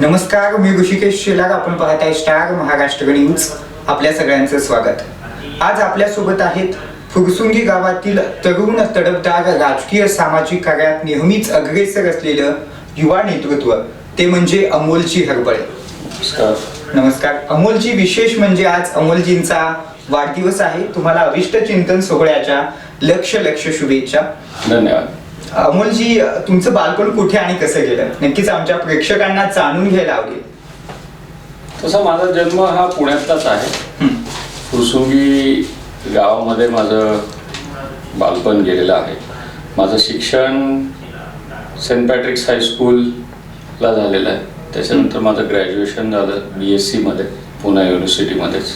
नमस्कार मी ऋषिकेश शेलार. आपण पाहत आहे स्टार महाराष्ट्र न्यूज. आपल्या सगळ्यांचं स्वागत. आज आपल्यासोबत आहेत फुरसुंगी गावातील तरुण तडफदार राजकीय सामाजिक कार्यात नेहमीच अग्रेसर असलेलं युवा नेतृत्व. ते म्हणजे अमोलजी हरबळे. नमस्कार. नमस्कार. अमोलजी विशेष म्हणजे आज अमोलजींचा वाढदिवस आहे. तुम्हाला अविष्ट चिंतन सोहळ्याच्या लक्ष लक्ष शुभेच्छा. धन्यवाद. अमोलजी तुमचं बालपण कुठे आणि कसं गेलं? नक्कीच आमच्या प्रेक्षकांना जाणून घ्यायला आवडेल. तसा माझा जन्म हा पुण्यातलाच आहे. फुरसुंगी गावामध्ये माझं बालपण गेलेलं आहे. माझं शिक्षण सेंट पॅट्रिक्स हायस्कूलला झालेलं आहे. त्याच्यानंतर माझं ग्रॅज्युएशन झालं बी एस सीमध्ये पुणे युनिव्हर्सिटीमध्येच.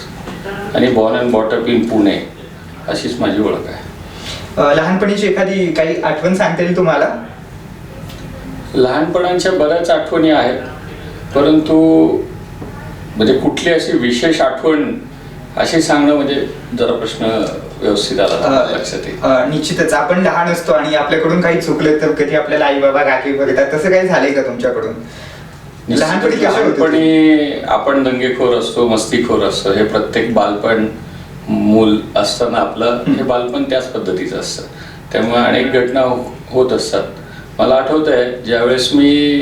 आणि born and brought up in Pune अशीच माझी ओळख आहे. लहानपणीची एखादी काही आठवण सांगता येईल तुम्हाला? लहानपणाच्या बऱ्याच आठवणी आहेत परंतु म्हणजे कुठली अशी विशेष आठवण अशी सांगणं म्हणजे जरा प्रश्न व्यवस्थित आला लक्षात येईल. निश्चितच. आपण लहान असतो आणि आपल्याकडून काही चुकलं तर कधी आपल्याला आई बाबा गाठी बघतात तसं काही झालंय का तुमच्याकडून? लहानपणी आपण दंगेखोर असतो मस्तीखोर असतो हे प्रत्येक बालपण मूल असताना आपलं हे बालपण त्याच पद्धतीचं असतं. त्यामुळे अनेक घटना हो- होत असतात. मला आठवत आहे ज्यावेळेस मी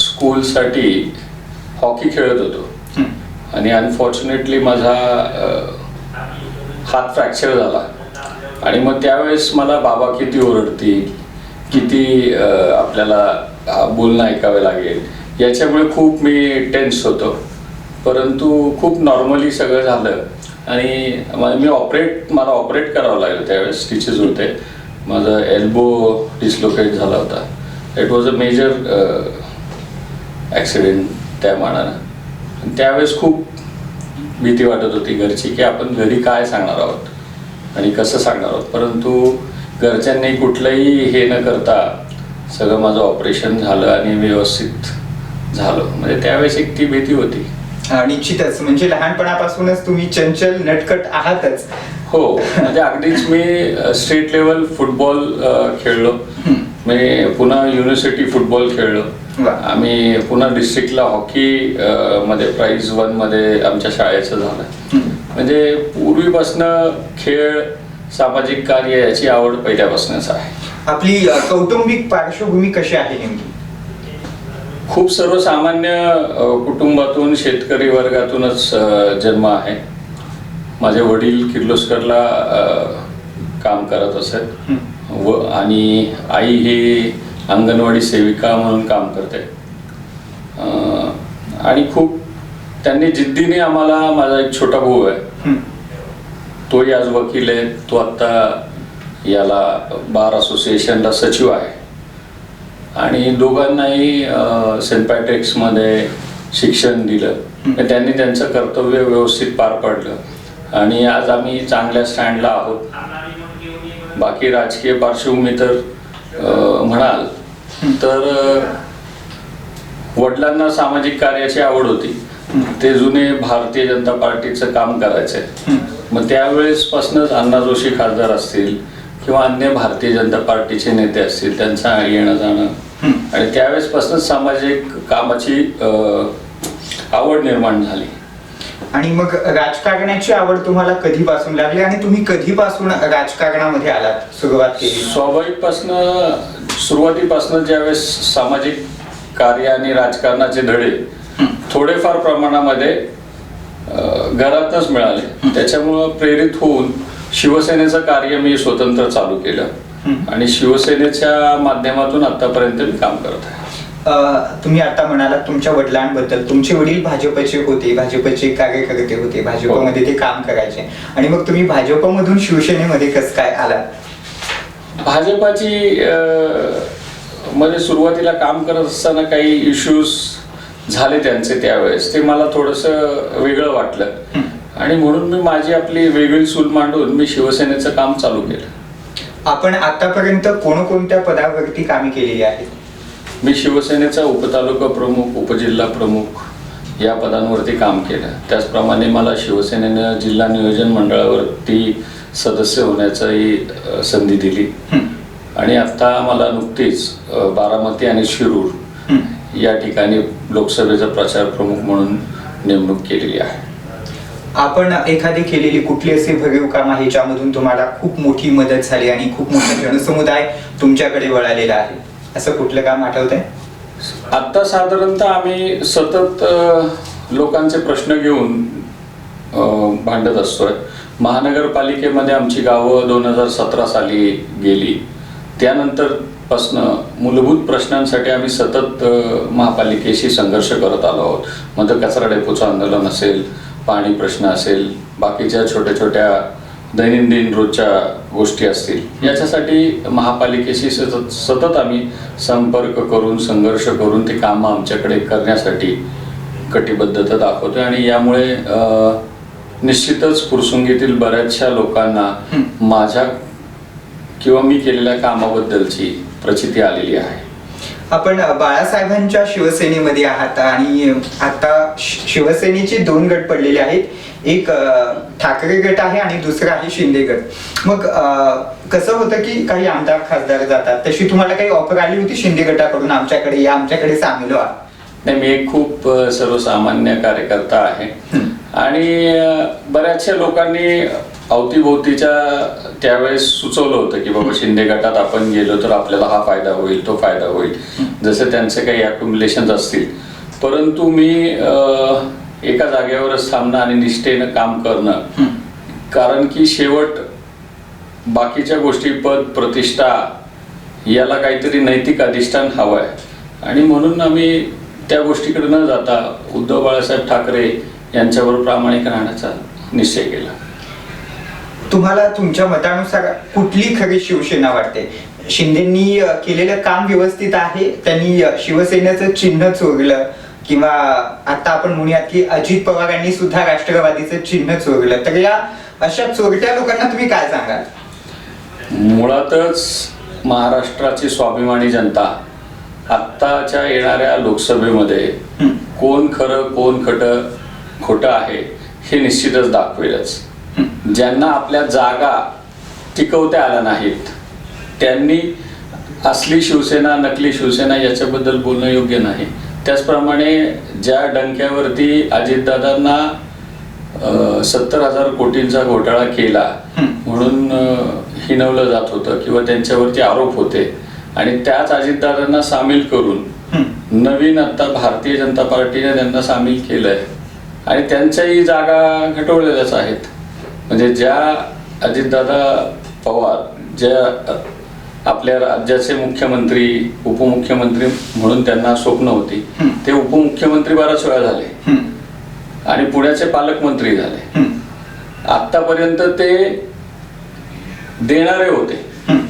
स्कूलसाठी हॉकी खेळत होतो. आणि अनफॉर्च्युनेटली माझा हात फ्रॅक्चर झाला. आणि मग त्यावेळेस मला बाबा किती ओरडतील किती आपल्याला बोलणं ऐकावे लागेल याच्यामुळे खूप मी टेन्स होतो. परंतु खूप नॉर्मली सगळं झालं. आणि मी ऑपरेट मला ऑपरेट करावं लागलं त्यावेळेस स्टिचेस होते. माझं एल्बो डिस्लोकेट झाला होता. It was a major accident त्या मानानं. त्यावेळेस खूप भीती वाटत होती घरची की आपण घरी काय सांगणार आहोत? आणि कसं सांगणार आहोत? परंतु घरच्यांनी कुठलंही हे न करता सगळं माझं ऑपरेशन झालं आणि व्यवस्थित झालं. म्हणजे त्यावेळेस एक ती भीती होती. निश्चितच म्हणजे लहानपणापासूनच तुम्ही चंचल नटखट आहातच. हो म्हणजे अगदीच मी स्टेट लेवल फुटबॉल खेळलो. मी पुन्हा युनिव्हर्सिटी फुटबॉल खेळलो. आम्ही पुन्हा डिस्ट्रिक्टला हॉकी मध्ये प्राईज वनमध्ये आमच्या शाळेचं झालं. म्हणजे पूर्वीपासनं खेळ सामाजिक कार्य याची आवड पहिल्यापासूनच आहे. आपली कौटुंबिक पार्श्वभूमी कशी आहे नेमकी? खूप सर्वसामान्य कुटुंबातून शेतकरी वर्गातूनच जन्म आहे. माझे वडील किर्लोस्करला काम करत असत. व आणि आई ही अंगणवाडी सेविका म्हणून काम करते. आणि खूप त्यांनी जिद्दीने आम्हाला माझा एक छोटा भाऊ आहे. तोही आज वकील आहे. तो आत्ता याला बार असोसिएशनला सचिव आहे. आणि दोघांनाही सेंट पॅट्रिक्समध्ये शिक्षण दिलं. त्यांनी त्यांचं कर्तव्य व्यवस्थित पार पाडलं. आणि आज आम्ही चांगल्या स्टँडला आहोत. बाकी राजकीय पार्श्वभूमी तर म्हणाल. तर वडिलांना सामाजिक कार्याची आवड होती. ते जुने भारतीय जनता पार्टीचं काम करायचे. हं. मग त्यावेळेसपासूनच अण्णा जोशी खासदार असतील किंवा अन्य भारतीय जनता पार्टीचे नेते असतील त्यांचा येणं जाणं. आणि त्यावेळेसपासूनच सामाजिक कामाची आवड निर्माण झाली. आणि मग राजकारणाची आवड तुम्हाला कधीपासून लागली आणि तुम्ही कधीपासून राजकारणामध्ये आलात सुरुवात केली? स्वाभाविकपासनं सुरुवातीपासून ज्यावेळेस सामाजिक कार्य आणि राजकारणाचे धडे थोडेफार प्रमाणामध्ये घरातच मिळाले. त्याच्यामुळं प्रेरित होऊन शिवसेनेचं कार्य मी स्वतंत्र चालू केलं. आणि शिवसेनेच्या माध्यमातून आतापर्यंत मी काम करत आहे. तुम्ही आता म्हणालात तुमच्या वडिलांबद्दल. तुमचे वडील भाजपचे होते भाजपचे कार्यकर्ते होते भाजपमध्ये ते काम करायचे. आणि मग तुम्ही भाजपमधून शिवसेनेमध्ये कसं काय आलात? भाजपाची मध्ये सुरुवातीला काम करत असताना काही इश्यूज झाले त्यांचे त्यावेळेस. ते मला थोडंसं वेगळं वाटलं. आणि म्हणून मी माझी आपली वेगळी सूल मांडून मी शिवसेनेचं काम चालू केलं. आपण आतापर्यंत कोणकोणत्या पदावरती कामे केलेली आहेत? मी शिवसेनेचा उपतालुका प्रमुख उपजिल्हा प्रमुख या पदांवरती काम केलं. त्याचप्रमाणे मला शिवसेनेनं जिल्हा नियोजन मंडळावरती सदस्य होण्याचाही संधी दिली. आणि आता मला नुकतीच बारामती आणि शिरूर या ठिकाणी लोकसभेचा प्रचार प्रमुख म्हणून नेमणूक केलेली आहे. आपण एखादी केलेली कुठली असे भरीव काम आहे ज्यामधून तुम्हाला खूप मोठी मदत झाली आणि खूप मोठा जनसमुदाय तुमच्याकडे वळालेला आहे? असं कुठलं काम आठवत आहे आता साधारणतः आम्ही सतत लोकांचे प्रश्न घेऊन भांडत असतोय. महानगरपालिकेमध्ये आमची गावं दोन हजार सतरा साली गेली. त्यानंतर पासनं मूलभूत प्रश्नांसाठी आम्ही सतत महापालिकेशी संघर्ष करत आलो आहोत. मग कचरा डेपोचं आंदोलन असेल पाणी प्रश्न असेल बाकीच्या छोट्या छोट्या दैनंदिन रोजच्या गोष्टी असतील याच्यासाठी महापालिकेशी सतत सतत आम्ही संपर्क करून संघर्ष करून ते कामं आमच्याकडे करण्यासाठी कटिबद्धता दाखवतोय आणि यामुळे निश्चितच फुरसुंगीतील बऱ्याचशा लोकांना माझ्या किंवा मी केलेल्या कामाबद्दलची प्रचिती आलेली आहे. आपण बाळासाहेबांच्या शिवसेनेमध्ये आहात आणि आता शिवसेनेचे दोन गट पडलेले आहेत. एक ठाकरे गट आहे आणि दुसरा आहे शिंदे गट. मग कसं होतं की काही आमदार खासदार जातात. तशी तुम्हाला काही ऑफर आली होती शिंदे गटाकडून आमच्याकडे? या आमच्याकडे सामील व्हा. नाही मी एक खूप सर्वसामान्य कार्यकर्ता आहे. आणि बऱ्याचशा लोकांनी अवतीभोवतीच्या त्यावेळेस सुचवलं होतं की बाबा शिंदे गटात आपण गेलो तर आपल्याला हा फायदा होईल तो फायदा होईल. जसे त्यांचे काही अक्युमुलेशन असतील. परंतु मी एका जागेवरच थांबणं आणि निष्ठेनं काम करणं. कारण की शेवट बाकीच्या गोष्टी पद प्रतिष्ठा याला काहीतरी नैतिक अधिष्ठान हवं आहे आणि म्हणून आम्ही त्या गोष्टीकडे न जाता उद्धव बाळासाहेब ठाकरे यांच्यावर प्रामाणिक राहण्याचा निश्चय केला. तुम्हाला तुमच्या मतानुसार कुठली खरी शिवसेना वाटते? शिंदेनी केलेलं काम व्यवस्थित आहे? त्यांनी शिवसेनेचं चिन्ह चोरलं? किंवा आता आपण म्हणूयात की अजित पवारांनी सुद्धा राष्ट्रवादीचं चिन्ह चोरलं? तर या अशा चोरट्या लोकांना तुम्ही काय सांगाल? मुळातच महाराष्ट्राची स्वाभिमानी जनता आत्ताच्या येणाऱ्या लोकसभेमध्ये. कोण खरं कोण खटं खोटं आहे हे निश्चितच दाखवेलच. ज्यांना आपल्या जागा टिकवता आल्या नाहीत त्यांनी असली शिवसेना नकली शिवसेना याच्याबद्दल बोलणं योग्य नाही. त्याचप्रमाणे ज्या डंक्यावरती अजितदादांना सत्तर हजार कोटींचा घोटाळा केला म्हणून हिनवलं जात होतं किंवा त्यांच्यावरती आरोप होते. आणि त्याच अजितदादांना सामील करून नवीन आता भारतीय जनता पार्टीने त्यांना सामील केलंय. आणि त्यांच्याही जागा घटवलेल्याच आहेत. म्हणजे ज्या अजितदादा पवार ज्या आपल्या राज्याचे मुख्यमंत्री उपमुख्यमंत्री म्हणून त्यांना स्वप्न होती ते उपमुख्यमंत्री बराच वेळा झाले. आणि पुण्याचे पालकमंत्री झाले. आतापर्यंत ते देणारे होते.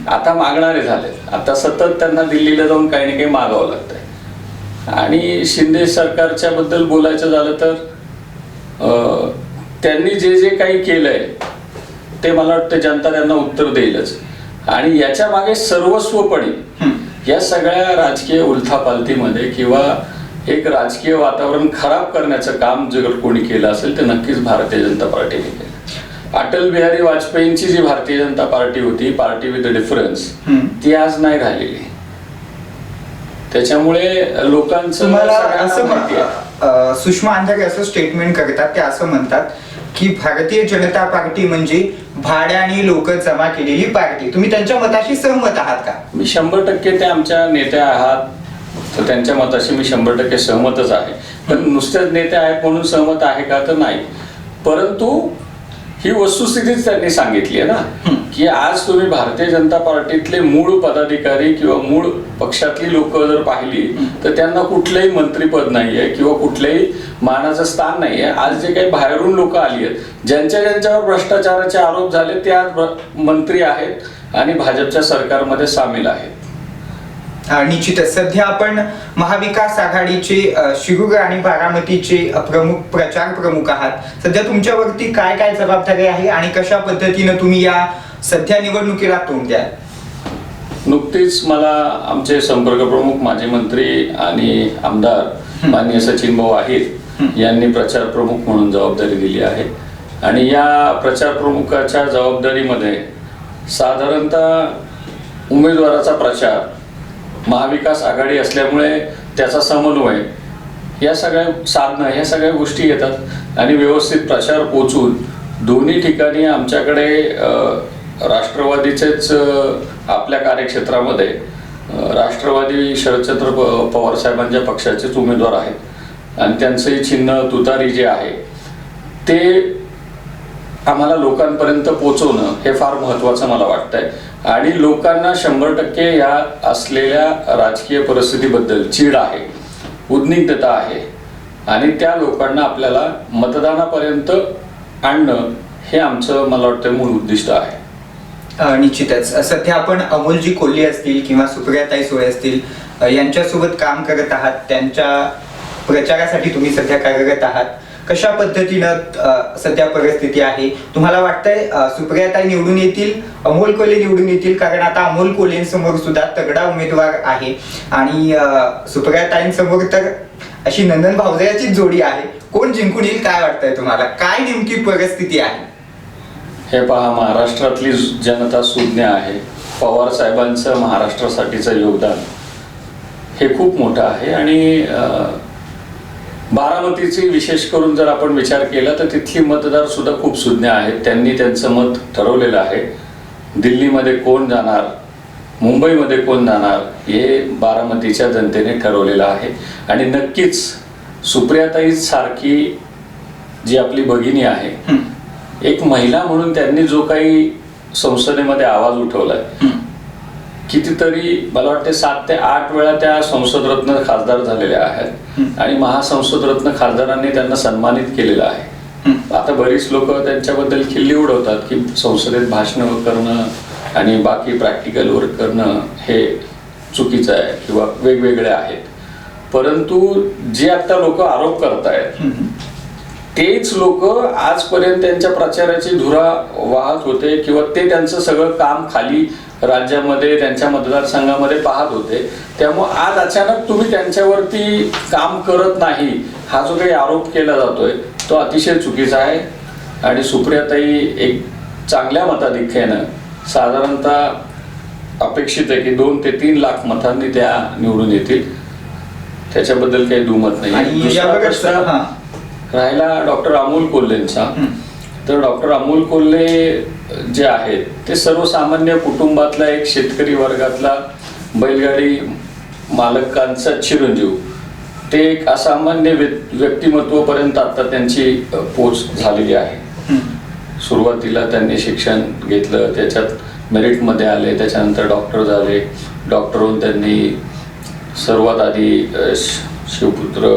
आता मागणारे झाले. आता सतत त्यांना दिल्लीला जाऊन काही ना काही मागावं लागतंय. आणि शिंदे सरकारच्या बद्दल बोलायचं झालं तर त्यांनी जे जे काही केलंय ते मला वाटतं जनता त्यांना उत्तर देईलच. आणि याच्या मागे सर्वस्वपणे या सगळ्या राजकीय उलथापालथीमध्ये किंवा एक राजकीय वातावरण खराब करण्याचं काम जर कोणी केलं असेल ते नक्कीच भारतीय जनता पार्टीने केलं. अटल बिहारी वाजपेयींची जी भारतीय जनता पार्टी होती पार्टी विथ डिफरन्स. ती आज नाही राहिलेली. त्याच्यामुळे लोकांचं असं सुषमा अंधारे असं स्टेटमेंट करतात ते असं म्हणतात की भारतीय जनता पार्टी म्हणजे भाड्याने लोक जमा केलेली पार्टी. तुम्ही त्यांच्या मताशी सहमत आहात का? मी शंभर टक्के ते आमच्या नेत्या आहात. तर त्यांच्या मताशी मी शंभर टक्के सहमतच आहे. पण नुसतेच नेते आहेत म्हणून सहमत आहे का तर नाही. परंतु ही वस्तुस्थितीच त्यांनी सांगितली आहे ना. की आज तुम्ही भारतीय जनता पार्टीतले मूळ पदाधिकारी किंवा मूळ पक्षातली लोक जर पाहिली तर त्यांना कुठलंही मंत्रीपद नाहीये किंवा कुठलंही मानाचं स्थान नाहीये. आज जे काही बाहेरून लोक आली आहेत ज्यांच्या ज्यांच्यावर भ्रष्टाचाराचे आरोप झाले ते आज मंत्री आहेत आणि भाजपच्या सरकारमध्ये सामील आहेत. निश्चितच सध्या आपण महाविकास आघाडीचे शिरूर आणि बारामतीचे प्रमुख प्रचार प्रमुख आहात. सध्या तुमच्यावरती काय काय जबाबदारी आहे आणि कशा पद्धतीनं तुम्ही या सध्या निवडणुकीला तोंड द्याल? नुकतीच मला आमचे संपर्क प्रमुख माजी मंत्री आणि आमदार माननीय सचिन भाऊ आहेत यांनी प्रचार प्रमुख म्हणून जबाबदारी दिली आहे. आणि या प्रचार प्रमुखाच्या जबाबदारीमध्ये साधारणतः उमेदवाराचा प्रचार महाविकास आघाडी असल्यामुळे त्याचा समन्वय या सगळ्या साधनं ह्या सगळ्या गोष्टी येतात आणि व्यवस्थित प्रचार पोचून दोन्ही ठिकाणी आमच्याकडे राष्ट्रवादीचेच आपल्या कार्यक्षेत्रामध्ये राष्ट्रवादी शरदचंद्र प- पवार साहेबांच्या पक्षाचेच उमेदवार आहेत. आणि त्यांचंही चिन्ह तुतारी जे आहे ते आम्हाला लोकांपर्यंत पोचवणं हे फार महत्त्वाचं मला वाटतंय. आणि लोकांना शंभर टक्के या असलेल्या राजकीय परिस्थितीबद्दल चीड आहे उद्निग्धता आहे आणि त्या लोकांना आपल्याला मतदानापर्यंत आणणं हे आमचं मला वाटतं मूळ उद्दिष्ट आहे. निश्चितच. सध्या आपण अमोलजी कोल्हे असतील किंवा सुप्रियाताई सोळे असतील यांच्यासोबत काम करत आहात. त्यांच्या प्रचारासाठी तुम्ही सध्या कार्यरत आहात. कशा पद्धतीनं सध्या परिस्थिती आहे? तुम्हाला वाटतंय सुप्रियाताई निवडून येतील अमोल कोले निवडून येतील? कारण आता अमोल कोलेंसमोर सुद्धा तगडा उमेदवार आहे. आणि सुप्रियाताईंसमोर तर अशी नंदन भावजयाचीच जोडी आहे. कोण जिंकून येईल काय वाटतंय तुम्हाला? काय नेमकी परिस्थिती आहे? हे पहा महाराष्ट्रातली जनता सुज्ञ आहे. पवार साहेबांचं महाराष्ट्रासाठीचं योगदान हे खूप मोठं आहे. आणि बारामतीची विशेष करून जर आपण विचार केला तर तिथली मतदार सुद्धा खूप सुज्ञ आहेत. त्यांनी त्यांचं मत ठरवलेलं आहे. दिल्लीमध्ये कोण जाणार मुंबईमध्ये कोण जाणार हे बारामतीच्या जनतेने ठरवलेलं आहे. आणि नक्कीच सुप्रियाताई सारखी जी आपली भगिनी आहे. एक महिला म्हणून त्यांनी जो काही संसदेमध्ये आवाज उठवलाय कितीतरी मला वाटते सात ते आठ वेळा त्या संसदरत्न खासदार झालेल्या आहेत आणि महासंसदरत्न खासदारांनी त्यांना सन्मानित केलेलं आहे. आता बरीच लोक त्यांच्याबद्दल खिल्ली उडवतात की संसदेत भाषणं करणं आणि बाकी प्रॅक्टिकल वर्क करणं हे चुकीचं आहे किंवा वेगवेगळे आहेत परंतु जे आता लोक आरोप करतायत. तेच लोक आजपर्यंत त्यांच्या प्रचाराची धुरा वाहत होते किंवा ते त्यांचं सगळं काम खाली राज्यामध्ये त्यांच्या मतदारसंघामध्ये पाहत होते. त्यामुळे आज अचानक तुम्ही त्यांच्यावरती काम करत नाही हा जो काही आरोप केला जातोय तो अतिशय चुकीचा आहे. आणि सुप्रियाताई एक चांगल्या मताधिक्यानं साधारणतः अपेक्षित आहे की दोन ते तीन लाख मतांनी त्या निवडून येतील. त्याच्याबद्दल काही दुमत नाही. दुसरा प्रश्न. राहिला डॉक्टर अमोल कोल्हेंचा. तर डॉक्टर अमोल कोल्हे जे आहेत ते सर्वसामान्य कुटुंबातला एक शेतकरी वर्गातला बैलगाडी मालकांचा चिरंजीव ते एक असामान्य व्यक्- व्यक्तिमत्वापर्यंत आता त्यांची पोच झालेली आहे. सुरुवातीला त्यांनी शिक्षण घेतलं त्याच्यात मेरिटमध्ये आले त्याच्यानंतर डॉक्टर झाले डॉक्टर होऊन त्यांनी सर्वात आधी शिवपुत्र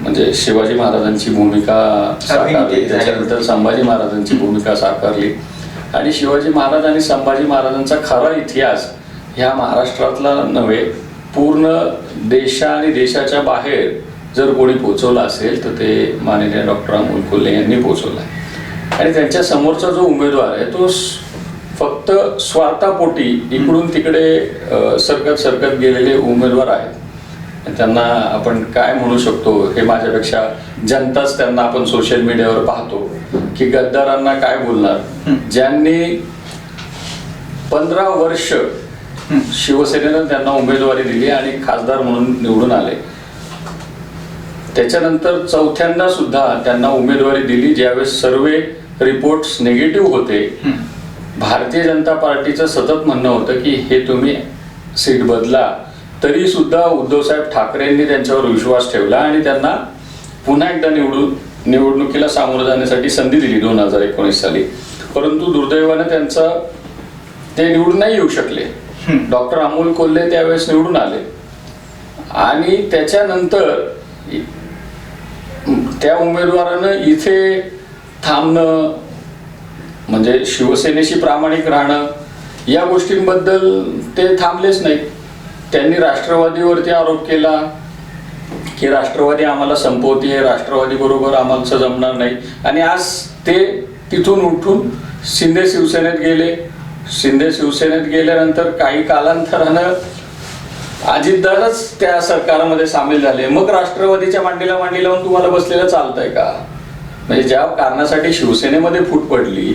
म्हणजे शिवाजी महाराजांची भूमिका साकारली. त्याच्यानंतर संभाजी महाराजांची भूमिका साकारली आणि शिवाजी महाराज आणि संभाजी महाराजांचा खरा इतिहास ह्या महाराष्ट्रातला नव्हे पूर्ण देशा आणि देशाच्या बाहेर जर कोणी पोचवला असेल तर ते माननीय डॉक्टर अमोल कोल्हे यांनी पोचवला आणि त्यांच्या समोरचा जो उमेदवार आहे तो फक्त स्वार्थापोटी इकडून तिकडे सरकत सरकत गेलेले उमेदवार आहेत. त्यांना आपण काय म्हणू शकतो हे माझ्यापेक्षा जनताच त्यांना आपण सोशल मीडियावर पाहतो. की गद्दारांना काय बोलणार? ज्यांनी पंधरा वर्ष शिवसेनेनं त्यांना उमेदवारी दिली आणि खासदार म्हणून निवडून आले. त्याच्यानंतर चौथ्यांदा सुद्धा त्यांना उमेदवारी दिली. ज्यावेळेस सर्वे रिपोर्ट्स निगेटिव्ह होते. भारतीय जनता पार्टीचं सतत म्हणणं होतं की हे तुम्ही सीट बदला. तरी सुद्धा उद्धवसाहेब ठाकरेंनी त्यांच्यावर विश्वास ठेवला आणि त्यांना पुन्हा एकदा निवडून निवडणुकीला सामोरं जाण्यासाठी संधी दिली दोन हजार एकोणीस साली. परंतु दुर्दैवाने त्यांचं ते निवडून नाही येऊ शकले. डॉक्टर अमोल कोल्हे त्यावेळेस निवडून आले. आणि त्याच्यानंतर त्या उमेदवारानं इथे थांबणं म्हणजे शिवसेनेशी प्रामाणिक राहणं या गोष्टींबद्दल ते थांबलेच नाहीत. त्यांनी राष्ट्रवादीवरती आरोप केला. की राष्ट्रवादी आम्हाला संपवते राष्ट्रवादी बरोबर आम्हाला जमणार नाही. आणि आज ते तिथून उठून शिंदे शिवसेनेत गेले. शिंदे शिवसेनेत गेल्यानंतर काही कालांतरानं अजितदारच त्या सरकारमध्ये सामील झाले. मग राष्ट्रवादीच्या मांडीला मांडी लावून तुम्हाला बसलेलं चालतंय का? म्हणजे ज्या कारणासाठी शिवसेनेमध्ये फूट पडली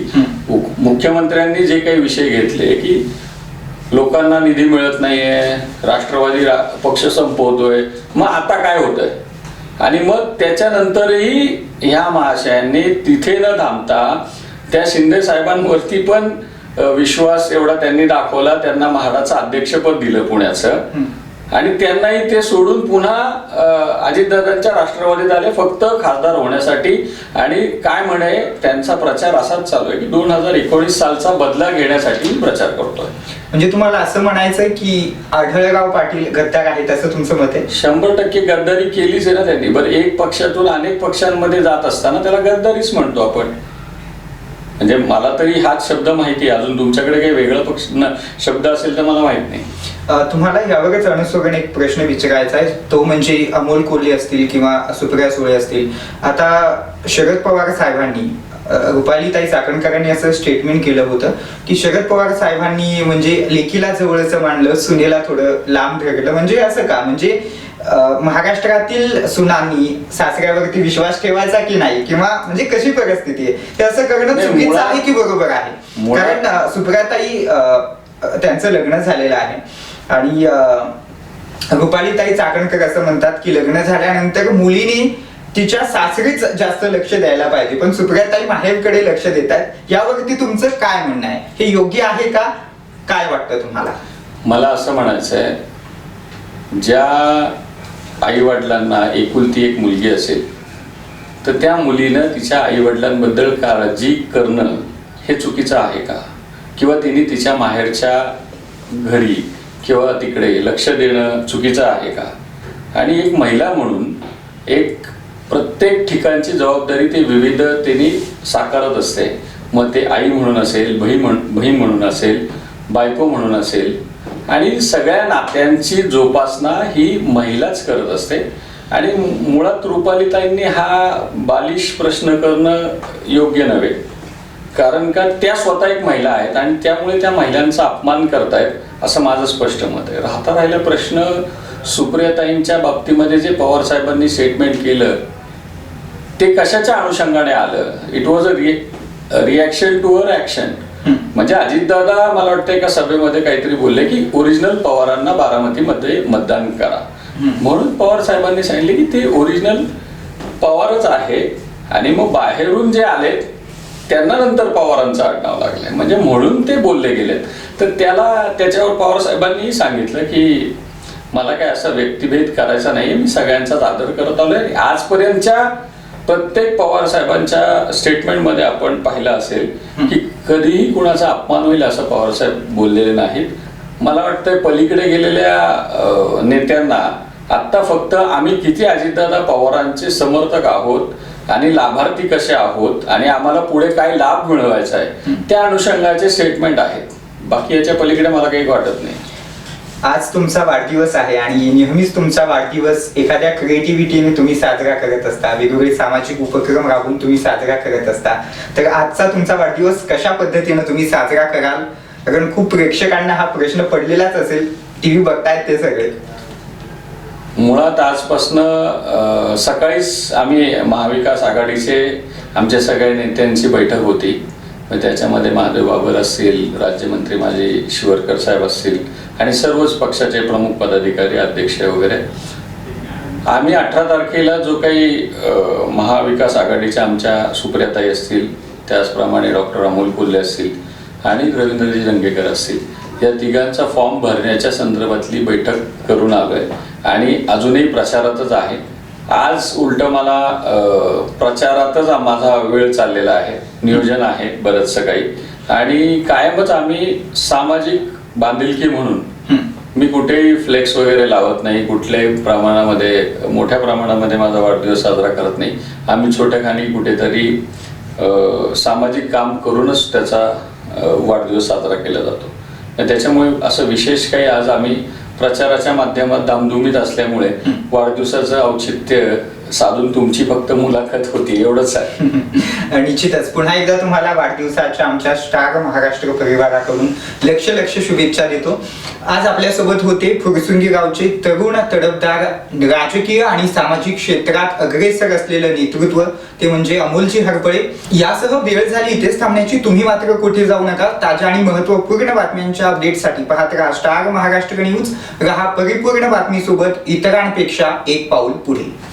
मुख्यमंत्र्यांनी जे काही विषय घेतले की लोकांना निधी मिळत नाहीये राष्ट्रवादी रा- पक्ष संपवतोय. मग आता काय होतंय? आणि मग त्याच्यानंतरही ह्या महाशयांनी तिथे न थांबता त्या शिंदे साहेबांवरती पण विश्वास एवढा त्यांनी दाखवला त्यांना महाडाचं अध्यक्षपद दिलं पुण्याचं. आणि त्यांनाही ते सोडून पुन्हा अजितदादांच्या राष्ट्रवादीत आले फक्त खासदार होण्यासाठी. आणि काय म्हणे त्यांचा प्रचार असाच चालू आहे की दोन हजार एकोणीस सालचा बदला घेण्यासाठी प्रचार करतोय. म्हणजे तुम्हाला असं म्हणायचंय की आढळराव पाटील गद्दार आहेत असं तुमचं मत आहे? शंभर टक्के गद्दारी केलीच आहे ना त्यांनी. बरं एक पक्षातून अनेक पक्षांमध्ये जात असताना त्याला गद्दारीच म्हणतो आपण. म्हणजे मला तरी हाच शब्द माहिती आहे. अजून तुमच्याकडे काही वेगळा पक्ष शब्द असेल तर मला माहीत नाही. तुम्हाला यावरच अनुसरून एक प्रश्न विचारायचा आहे. तो म्हणजे अमोल कोल्हे असतील किंवा सुप्रिया सुळे असतील. आता शरद पवार साहेबांनी रुपालीताई चाकणकरांनी असं स्टेटमेंट केलं होतं की शरद पवार साहेबांनी म्हणजे लेकीला जवळचं मानलं सुनेला थोडं लांब धरलं म्हणजे असं का? म्हणजे महाराष्ट्रातील सुनांनी सासऱ्यावरती विश्वास ठेवायचा की नाही? किंवा म्हणजे कशी परिस्थिती आहे? ते असं करणं चुकीचं आहे की बरोबर आहे? कारण अ, त्यांचं लग्न झालेलं आहे. आणि रुपालीताई चाकणकर असं म्हणतात की लग्न झाल्यानंतर मुलीने तिच्या सासरीच जास्त लक्ष द्यायला पाहिजे. पण सुप्रियाताई माहेरकडे लक्ष देत आहेत यावरती तुमचं काय म्हणणं आहे? हे योग्य आहे का? काय वाटतं तुम्हाला? मला असं म्हणायचं आहे ज्या आई वडिलांना एकुलती एक मुलगी असेल तर त्या मुलीनं तिच्या आई वडिलांबद्दल काळजी करणं हे चुकीचं आहे का? किंवा तिने तिच्या माहेरच्या घरी किंवा तिकडे लक्ष देणं चुकीचं आहे का? आणि एक महिला म्हणून एक प्रत्येक ठिकाणची जबाबदारी ते विविधतेने साकारत असते. मग ते आई म्हणून असेल बहीण म्हण बहीण म्हणून असेल बायको म्हणून असेल. आणि सगळ्या नात्यांची जोपासना ही महिलाच करत असते. आणि मुळात रुपालीताईंनी हा बालिश प्रश्न करणं योग्य नव्हे. कारण का त्या स्वतः एक महिला आहेत आणि त्यामुळे त्या महिलांचा अपमान करतायत असं माझं स्पष्ट मत आहे. राहता राहिला प्रश्न सुप्रियाताईंच्या बाबतीमध्ये जे पवार साहेबांनी स्टेटमेंट केलं ते कशाच्या अनुषंगाने आलं? It was a reaction to uh action म्हणजे अजितदादा मला वाटतं एका सभेमध्ये काहीतरी बोलले की ओरिजिनल पवारांना बारामतीमध्ये मतदान करा. म्हणून पवार साहेबांनी सांगितले की ते ओरिजिनल पवारच आहे आणि मग बाहेरून जे आलेत त्यांना नंतर पवारांचं आडनाव लागलंय. म्हणजे म्हणून ते बोलले गेलेत. तर त्याला त्याच्यावर पवार साहेबांनी सांगितलं की मला काय असा व्यक्तिभेद करायचा नाही मी सगळ्यांचाच आदर करत आलोय आजपर्यंतच्या प्रत्येक पवार साहेबांच्या स्टेटमेंटमध्ये आपण पाहिलं असेल की कधीही कुणाचा अपमान होईल असं पवार साहेब बोललेले नाहीत. मला वाटतं पलीकडे गेलेल्या नेत्यांना आत्ता फक्त आम्ही किती अजितदादा पवारांचे समर्थक आहोत आणि लाभार्थी कसे आहोत आणि आम्हाला पुढे काय लाभ मिळवायचा आहे त्या अनुषंगाचे स्टेटमेंट आहेत. बाकी याच्या पलीकडे मला काही वाटत नाही. आज तुमचा वाढदिवस आहे आणि नेहमीच तुमचा वाढदिवस एखाद्या क्रिएटिव्हिटीने तुम्ही साजरा करत असता. वेगवेगळे सामाजिक उपक्रम राबवून तुम्ही साजरा करत असता. तर आजचा तुमचा वाढदिवस कशा पद्धतीनं तुम्ही साजरा कराल? कारण खूप प्रेक्षकांना हा प्रश्न पडलेलाच असेल. टीव्ही बघतायत ते सगळे. मुळात आजपासनं सकाळीच आम्ही महाविकास आघाडीचे आमच्या सगळ्या नेत्यांची बैठक होती. मग त्याच्यामध्ये महादेव बाबर असतील राज्यमंत्री माझे शिवरकर साहेब असतील आणि सर्वच पक्षाचे प्रमुख पदाधिकारी अध्यक्ष वगैरे. आम्ही अठरा तारखेला जो काही महाविकास आघाडीच्या आमच्या सुप्रियाताई असतील त्याचप्रमाणे डॉक्टर अमोल कोल्हे असतील आणि रवींद्रजी रंगेकर असतील या तिघांचा फॉर्म भरण्याच्या संदर्भातली बैठक करून आलो आहे आणि अजूनही प्रचारातच आहे. आज उलट मला प्रचारातच माझा वेळ चाललेला आहे. नियोजन आहे बरंचसं काही आणि कायमच आम्ही सामाजिक बांधिलकी म्हणून मी कुठेही फ्लेक्स वगैरे लावत नाही. कुठल्याही प्रमाणामध्ये मोठ्या प्रमाणामध्ये माझा वाढदिवस साजरा करत नाही. आम्ही छोट्या खाणी कुठेतरी सामाजिक काम करूनच त्याचा वाढदिवस साजरा केला जातो. त्याच्यामुळे असं विशेष काही आज आम्ही प्रचाराच्या माध्यमात धामधुमीत असल्यामुळे वाढदिवसाचं औचित्य साधून तुमची फक्त मुलाखत होती एवढंच आहे. निश्चितच पुन्हा एकदा तुम्हाला वाढदिवसाच्या आमच्या स्टार महाराष्ट्र परिवाराकडून लक्ष लक्ष शुभेच्छा देतो. आज आपल्यासोबत होते फुरसुंगी गावचे तरुण तडफदार राजकीय आणि सामाजिक क्षेत्रात अग्रेसर असलेलं नेतृत्व ते म्हणजे अमोलजी हरपळे. यासह वेळ झाली इथेच थांबण्याची तुम्ही मात्र कुठे जाऊ नका. ताज्या आणि महत्त्वपूर्ण बातम्यांच्या अपडेटसाठी पाहत राहा स्टार महाराष्ट्र न्यूज. रहा परिपूर्ण बातमीसोबत इतरांपेक्षा एक पाऊल पुढे.